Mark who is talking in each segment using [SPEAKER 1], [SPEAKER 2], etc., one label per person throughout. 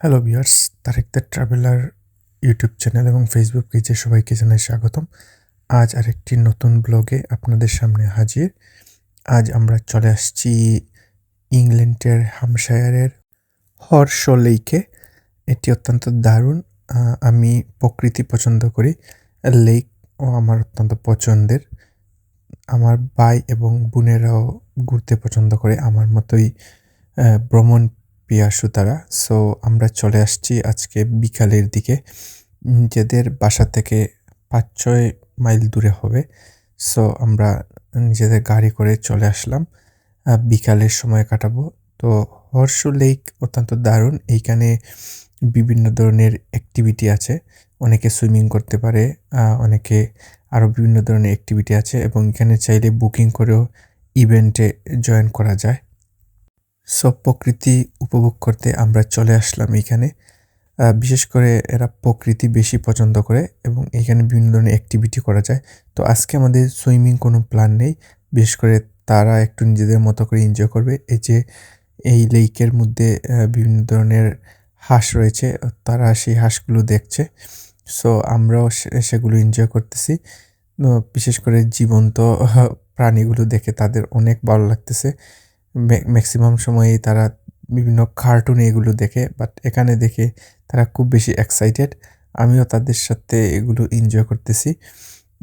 [SPEAKER 1] Hello viewers Tareq the traveller YouTube channel এবং Facebook পেজে সবাইকে জানাই স্বাগতম। আজ আরেকটি নতুন ব্লগে আপনাদের সামনে হাজির। আজ আমরা চলে আসছি ইংল্যান্ডের হামশায়ারের হর্ষ লেইকে। এটি অত্যন্ত দারুণ। আমি প্রকৃতি পছন্দ করি। লেক ও আমার অত্যন্ত পছন্দের। আমার ভাই এবং বোনেরাও ঘুরতে পছন্দ করে। আমার মতোই ভ্রমণ পিয়াসু তারা। সো আমরা চলে আসছি আজকে বিকালের দিকে। নিজেদের বাসা থেকে পাঁচ ছয় মাইল দূরে হবে। সো আমরা নিজেদের গাড়ি করে চলে আসলাম। বিকালের সময় কাটাবো। তো, হর্ষ লেক অত্যন্ত দারুণ। এইখানে বিভিন্ন ধরনের অ্যাক্টিভিটি আছে। অনেকে সুইমিং করতে পারে অনেকে আরও বিভিন্ন ধরনের অ্যাক্টিভিটি আছে এবং এখানে চাইলে বুকিং করেও ইভেন্টে জয়েন করা যায়। সব প্রকৃতি উপভোগ করতে আমরা চলে আসলাম এখানে। বিশেষ করে এরা প্রকৃতি বেশি পছন্দ করে এবং এখানে বিভিন্ন ধরনের অ্যাক্টিভিটি করা যায়। তো আজকে আমাদের সুইমিং কোনো প্ল্যান নেই। বিশেষ করে তারা একটু নিজেদের মতো করে এনজয় করবে। এই যে এই লেকের মধ্যে বিভিন্ন ধরনের হাঁস রয়েছে, তারা সেই হাঁসগুলো দেখছে। সো আমরাও সেগুলো এনজয় করতেছি। বিশেষ করে জীবন্ত প্রাণীগুলো দেখে তাদের অনেক ভালো লাগতেছে। ম্যাক্সিমাম সময়ই তারা বিভিন্ন কার্টুনে এগুলো দেখে বাট এখানে দেখে তারা খুব বেশি এক্সাইটেড আমিও তাদের সাথে এগুলো এনজয় করতেছি।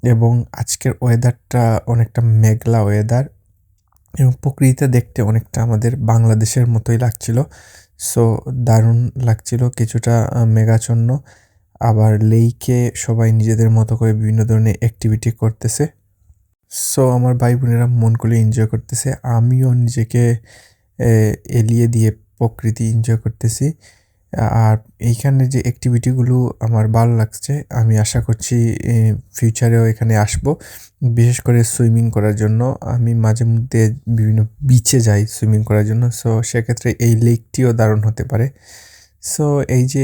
[SPEAKER 1] এবং আজকের ওয়েদারটা অনেকটা মেঘলা ওয়েদার এবং প্রকৃতিতে দেখতে অনেকটা আমাদের বাংলাদেশের মতোই লাগছিল। সো দারুণ লাগছিল কিছুটা মেঘাচ্ছন্ন। আবার লেইকে সবাই নিজেদের মতো করে বিভিন্ন ধরনের অ্যাক্টিভিটি করতেছে। সো আমার ভাই বোনেরা মন করে এনজয় করতেছে। আমিও নিজেকে এলিয়ে দিয়ে প্রকৃতি এনজয় করতেছি। আর এইখানে যে অ্যাক্টিভিটিগুলো আমার ভালো লাগছে আমি আশা করছি ফিউচারেও এখানে আসব। বিশেষ করে সুইমিং করার জন্য। আমি মাঝে মধ্যে বিভিন্ন বিচে যাই সুইমিং করার জন্য। সো সেক্ষেত্রে এই লেকটিও দারুণ হতে পারে। সো এই যে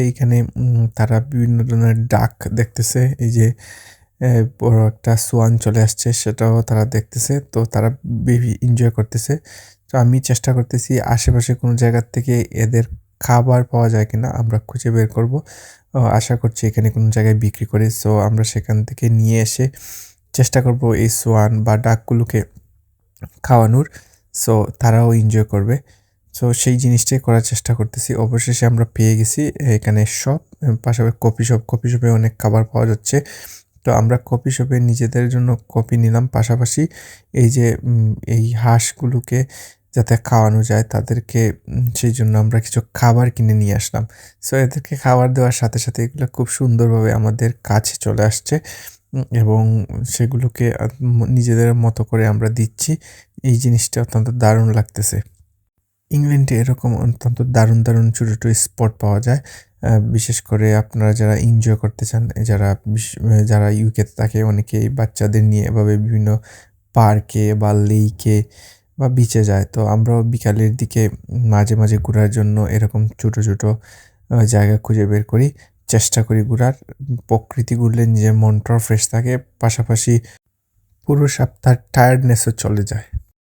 [SPEAKER 1] উম, তারা বিভিন্ন ধরনের ডাক দেখতেছে। এই যে বড় একটা সোয়ান চলে আসছে, সেটাও তারা দেখতেছে, তো তারা বেবি এনজয় করতেছে। তো আমি চেষ্টা করতেছি আশেপাশে কোনো জায়গার থেকে এদের খাবার পাওয়া যায় কিনা, আমরা খুঁজে বের করব। আশা করছি এখানে কোনো জায়গায় বিক্রি করে, সো আমরা সেখান থেকে নিয়ে এসে চেষ্টা করব এই সোয়ান বা ডাকগুলোকে খাওয়ানোর, সো তারাও এনজয় করবে। সো সেই জিনিসটাই করার চেষ্টা করতেছি। অবশেষে আমরা পেয়ে গেছি এখানে শপ পাশাপাশি কফি শপ কফি শপে অনেক খাবার পাওয়া যাচ্ছে। তো আমরা কপি শপে নিজেদের জন্য কপি নিলাম। পাশাপাশি এই যে এই হাঁসগুলোকে যাতে খাওয়ানো যায়, তাদেরকে সেই জন্য আমরা কিছু খাবার কিনে নিয়ে আসলাম। সো এদেরকে খাবার দেওয়ার সাথে সাথে এগুলো খুব সুন্দরভাবে আমাদের কাছে চলে আসছে, এবং সেগুলোকে নিজেদের মতো করে আমরা দিচ্ছি। এই জিনিসটা অত্যন্ত দারুণ লাগতেছে। ইংল্যান্ডে এরকম অত্যন্ত দারুণ দারুণ ছোটো ছোটো স্পট পাওয়া যায়। বিশেষ করে আপনারা যারা এনজয় করতে চান, যারা যারা ইউকেতে থাকে, অনেকেই বাচ্চাদের নিয়ে এভাবে বিভিন্ন পার্কে বা লেইকে বা বিচে যায়। তো আমরাও বিকালের দিকে মাঝে মাঝে ঘোরার জন্য এরকম ছোটো ছোটো জায়গা খুঁজে বের করি। চেষ্টা করি ঘোরার। প্রকৃতি ঘুরলে নিজের মনটাও ফ্রেশ থাকে। পাশাপাশি পুরো সপ্তাহ টায়ার্ডনেসও চলে যায়।